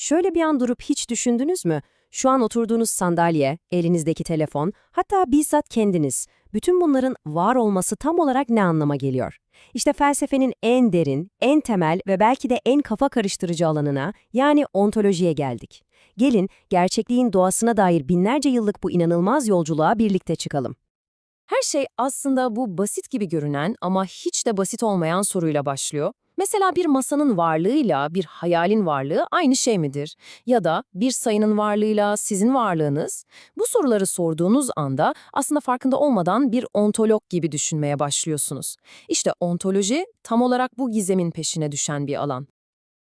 Şöyle bir an durup hiç düşündünüz mü? Şu an oturduğunuz sandalye, elinizdeki telefon, hatta bizzat kendiniz. Bütün bunların var olması tam olarak ne anlama geliyor? İşte felsefenin en derin, en temel ve belki de en kafa karıştırıcı alanına, yani ontolojiye geldik. Gelin, gerçekliğin doğasına dair binlerce yıllık bu inanılmaz yolculuğa birlikte çıkalım. Her şey aslında bu basit gibi görünen ama hiç de basit olmayan soruyla başlıyor. Mesela bir masanın varlığıyla bir hayalin varlığı aynı şey midir? Ya da bir sayının varlığıyla sizin varlığınız? Bu soruları sorduğunuz anda aslında farkında olmadan bir ontolog gibi düşünmeye başlıyorsunuz. İşte ontoloji tam olarak bu gizemin peşine düşen bir alan.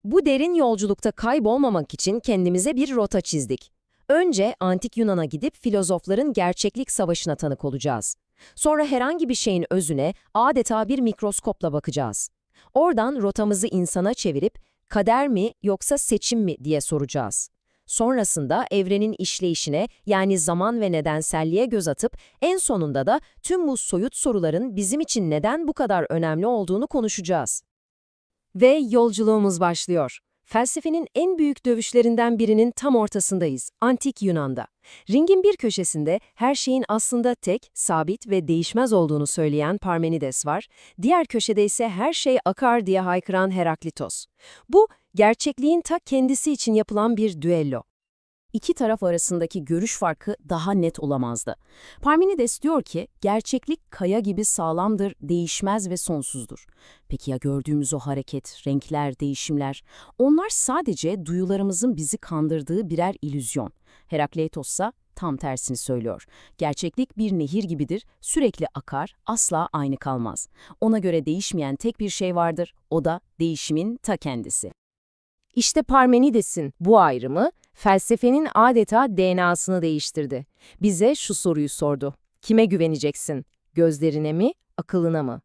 Bu derin yolculukta kaybolmamak için kendimize bir rota çizdik. Önce antik Yunan'a gidip filozofların gerçeklik savaşına tanık olacağız. Sonra herhangi bir şeyin özüne adeta bir mikroskopla bakacağız. Oradan rotamızı insana çevirip kader mi yoksa seçim mi diye soracağız. Sonrasında evrenin işleyişine yani zaman ve nedenselliğe göz atıp en sonunda da tüm bu soyut soruların bizim için neden bu kadar önemli olduğunu konuşacağız. Ve yolculuğumuz başlıyor. Felsefenin en büyük dövüşlerinden birinin tam ortasındayız, Antik Yunan'da. Ringin bir köşesinde her şeyin aslında tek, sabit ve değişmez olduğunu söyleyen Parmenides var, diğer köşede ise her şey akar diye haykıran Heraklitos. Bu, gerçekliğin ta kendisi için yapılan bir düello. İki taraf arasındaki görüş farkı daha net olamazdı. Parmenides diyor ki, gerçeklik kaya gibi sağlamdır, değişmez ve sonsuzdur. Peki ya gördüğümüz o hareket, renkler, değişimler? Onlar sadece duyularımızın bizi kandırdığı birer ilüzyon. Herakleitos ise tam tersini söylüyor. Gerçeklik bir nehir gibidir, sürekli akar, asla aynı kalmaz. Ona göre değişmeyen tek bir şey vardır, o da değişimin ta kendisi. İşte Parmenides'in bu ayrımı, felsefenin adeta DNA'sını değiştirdi. Bize şu soruyu sordu. Kime güveneceksin? Gözlerine mi, akılına mı?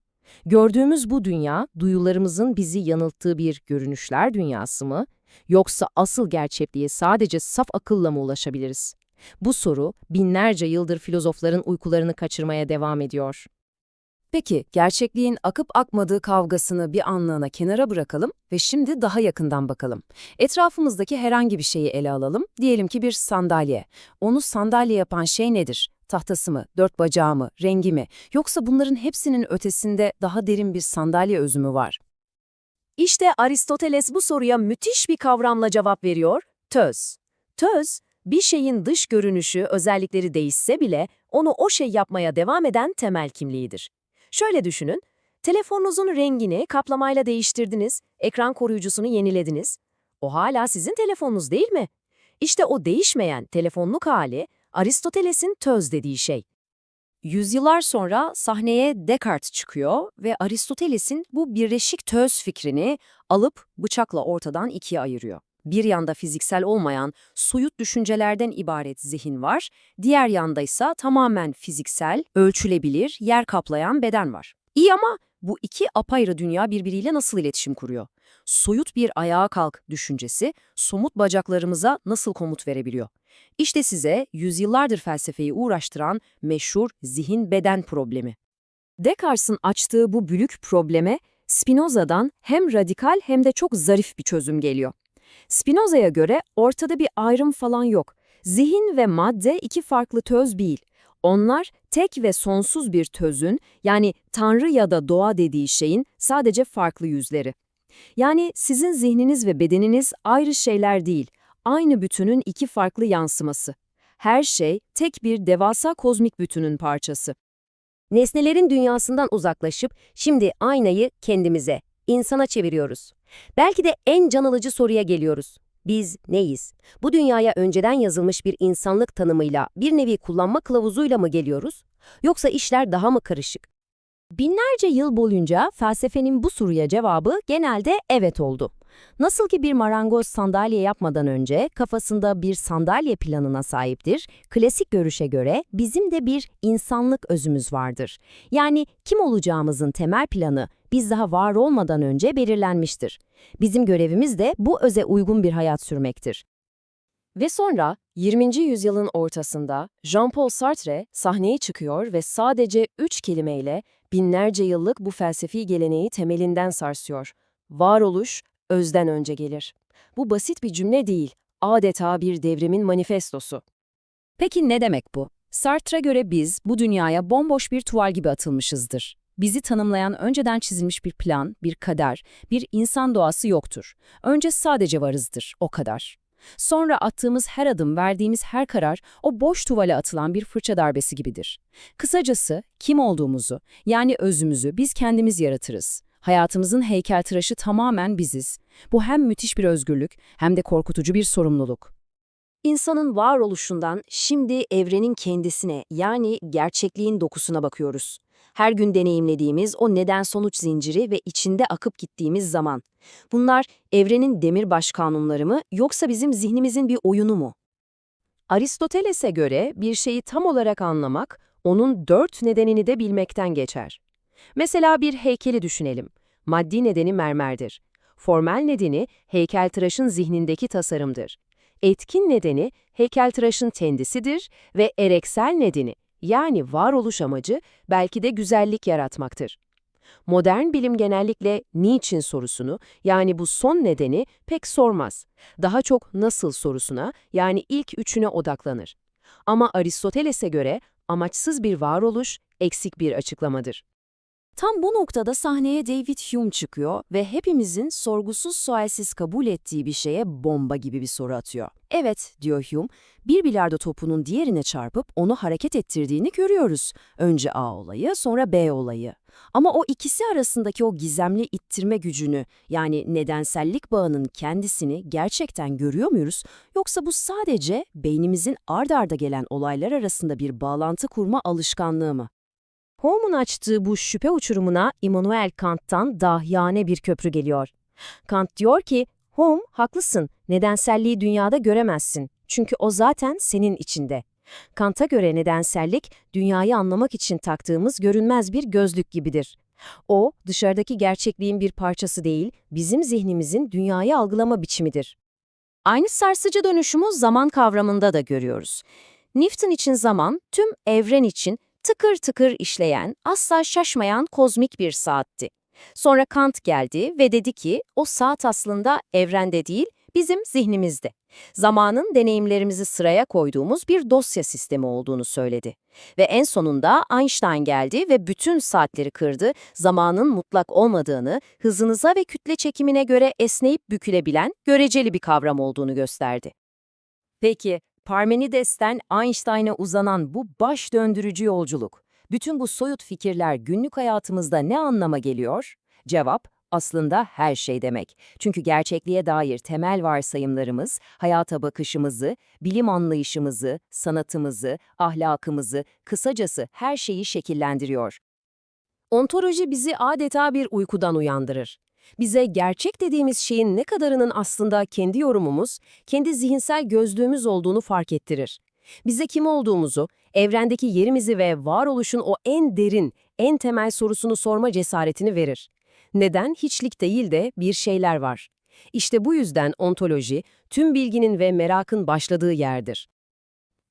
Gördüğümüz bu dünya, duyularımızın bizi yanılttığı bir görünüşler dünyası mı? Yoksa asıl gerçekliğe sadece saf akılla mı ulaşabiliriz? Bu soru, binlerce yıldır filozofların uykularını kaçırmaya devam ediyor. Peki, gerçekliğin akıp akmadığı kavgasını bir anlığına kenara bırakalım ve şimdi daha yakından bakalım. Etrafımızdaki herhangi bir şeyi ele alalım. Diyelim ki bir sandalye. Onu sandalye yapan şey nedir? Tahtası mı, dört bacağı mı, rengi mi? Yoksa bunların hepsinin ötesinde daha derin bir sandalye özü mü var? İşte Aristoteles bu soruya müthiş bir kavramla cevap veriyor, töz. Töz, bir şeyin dış görünüşü, özellikleri değişse bile onu o şey yapmaya devam eden temel kimliğidir. Şöyle düşünün, telefonunuzun rengini kaplamayla değiştirdiniz, ekran koruyucusunu yenilediniz. O hala sizin telefonunuz değil mi? İşte o değişmeyen telefonluk hali Aristoteles'in töz dediği şey. Yüzyıllar sonra sahneye Descartes çıkıyor ve Aristoteles'in bu birleşik töz fikrini alıp bıçakla ortadan ikiye ayırıyor. Bir yanda fiziksel olmayan, soyut düşüncelerden ibaret zihin var, diğer yanda ise tamamen fiziksel, ölçülebilir, yer kaplayan beden var. İyi ama bu iki apayrı dünya birbiriyle nasıl iletişim kuruyor? Soyut bir ayağa kalk düşüncesi, somut bacaklarımıza nasıl komut verebiliyor? İşte size yüzyıllardır felsefeyi uğraştıran meşhur zihin-beden problemi. Descartes'in açtığı bu bülük probleme Spinoza'dan hem radikal hem de çok zarif bir çözüm geliyor. Spinoza'ya göre ortada bir ayrım falan yok. Zihin ve madde iki farklı töz değil. Onlar tek ve sonsuz bir tözün, yani Tanrı ya da doğa dediği şeyin sadece farklı yüzleri. Yani sizin zihniniz ve bedeniniz ayrı şeyler değil, aynı bütünün iki farklı yansıması. Her şey tek bir devasa kozmik bütünün parçası. Nesnelerin dünyasından uzaklaşıp şimdi aynayı kendimize, insana çeviriyoruz. Belki de en can alıcı soruya geliyoruz. Biz neyiz? Bu dünyaya önceden yazılmış bir insanlık tanımıyla, bir nevi kullanma kılavuzuyla mı geliyoruz? Yoksa işler daha mı karışık? Binlerce yıl boyunca felsefenin bu soruya cevabı genelde evet oldu. Nasıl ki bir marangoz sandalye yapmadan önce kafasında bir sandalye planına sahiptir, klasik görüşe göre bizim de bir insanlık özümüz vardır. Yani kim olacağımızın temel planı biz daha var olmadan önce belirlenmiştir. Bizim görevimiz de bu öze uygun bir hayat sürmektir. Ve sonra 20. yüzyılın ortasında Jean-Paul Sartre sahneye çıkıyor ve sadece üç kelimeyle binlerce yıllık bu felsefi geleneği temelinden sarsıyor. Varoluş özden önce gelir. Bu basit bir cümle değil, adeta bir devrimin manifestosu. Peki ne demek bu? Sartre'a göre biz bu dünyaya bomboş bir tuval gibi atılmışızdır. Bizi tanımlayan önceden çizilmiş bir plan, bir kader, bir insan doğası yoktur. Önce sadece varızdır, o kadar. Sonra attığımız her adım, verdiğimiz her karar o boş tuvale atılan bir fırça darbesi gibidir. Kısacası kim olduğumuzu, yani özümüzü biz kendimiz yaratırız. Hayatımızın heykeltıraşı tamamen biziz. Bu hem müthiş bir özgürlük hem de korkutucu bir sorumluluk. İnsanın varoluşundan şimdi evrenin kendisine yani gerçekliğin dokusuna bakıyoruz. Her gün deneyimlediğimiz o neden-sonuç zinciri ve içinde akıp gittiğimiz zaman. Bunlar evrenin demirbaş kanunları mı yoksa bizim zihnimizin bir oyunu mu? Aristoteles'e göre bir şeyi tam olarak anlamak, onun dört nedenini de bilmekten geçer. Mesela bir heykeli düşünelim. Maddi nedeni mermerdir. Formel nedeni heykeltıraşın zihnindeki tasarımdır. Etkin nedeni heykeltıraşın kendisidir ve ereksel nedeni yani varoluş amacı belki de güzellik yaratmaktır. Modern bilim genellikle niçin sorusunu yani bu son nedeni pek sormaz. Daha çok nasıl sorusuna yani ilk üçüne odaklanır. Ama Aristoteles'e göre amaçsız bir varoluş eksik bir açıklamadır. Tam bu noktada sahneye David Hume çıkıyor ve hepimizin sorgusuz sualsiz kabul ettiği bir şeye bomba gibi bir soru atıyor. Evet, diyor Hume, bir bilardo topunun diğerine çarpıp onu hareket ettirdiğini görüyoruz. Önce A olayı, sonra B olayı. Ama o ikisi arasındaki o gizemli ittirme gücünü, yani nedensellik bağının kendisini gerçekten görüyor muyuz? Yoksa bu sadece beynimizin ard arda gelen olaylar arasında bir bağlantı kurma alışkanlığı mı? Hume'un açtığı bu şüphe uçurumuna Immanuel Kant'tan dahiyane bir köprü geliyor. Kant diyor ki, Hume, haklısın, nedenselliği dünyada göremezsin. Çünkü o zaten senin içinde. Kant'a göre nedensellik, dünyayı anlamak için taktığımız görünmez bir gözlük gibidir. O, dışarıdaki gerçekliğin bir parçası değil, bizim zihnimizin dünyayı algılama biçimidir. Aynı sarsıcı dönüşümü zaman kavramında da görüyoruz. Newton için zaman, tüm evren için tıkır tıkır işleyen, asla şaşmayan kozmik bir saatti. Sonra Kant geldi ve dedi ki o saat aslında evrende değil, bizim zihnimizde. Zamanın deneyimlerimizi sıraya koyduğumuz bir dosya sistemi olduğunu söyledi. Ve en sonunda Einstein geldi ve bütün saatleri kırdı, zamanın mutlak olmadığını, hızınıza ve kütle çekimine göre esneyip bükülebilen göreceli bir kavram olduğunu gösterdi. Peki, Parmenides'ten Einstein'a uzanan bu baş döndürücü yolculuk, bütün bu soyut fikirler günlük hayatımızda ne anlama geliyor? Cevap, aslında her şey demek. Çünkü gerçekliğe dair temel varsayımlarımız, hayata bakışımızı, bilim anlayışımızı, sanatımızı, ahlakımızı, kısacası her şeyi şekillendiriyor. Ontoloji bizi adeta bir uykudan uyandırır. Bize gerçek dediğimiz şeyin ne kadarının aslında kendi yorumumuz, kendi zihinsel gözlüğümüz olduğunu fark ettirir. Bize kim olduğumuzu, evrendeki yerimizi ve varoluşun o en derin, en temel sorusunu sorma cesaretini verir. Neden hiçlik değil de bir şeyler var? İşte bu yüzden ontoloji, tüm bilginin ve merakın başladığı yerdir.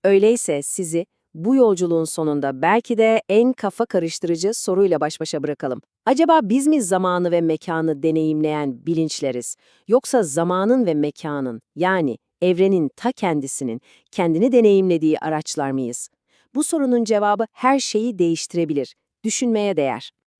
Öyleyse sizi bu yolculuğun sonunda belki de en kafa karıştırıcı soruyla baş başa bırakalım. Acaba biz mi zamanı ve mekanı deneyimleyen bilinçleriz, yoksa zamanın ve mekanın, yani evrenin ta kendisinin, kendini deneyimlediği araçlar mıyız? Bu sorunun cevabı her şeyi değiştirebilir. Düşünmeye değer.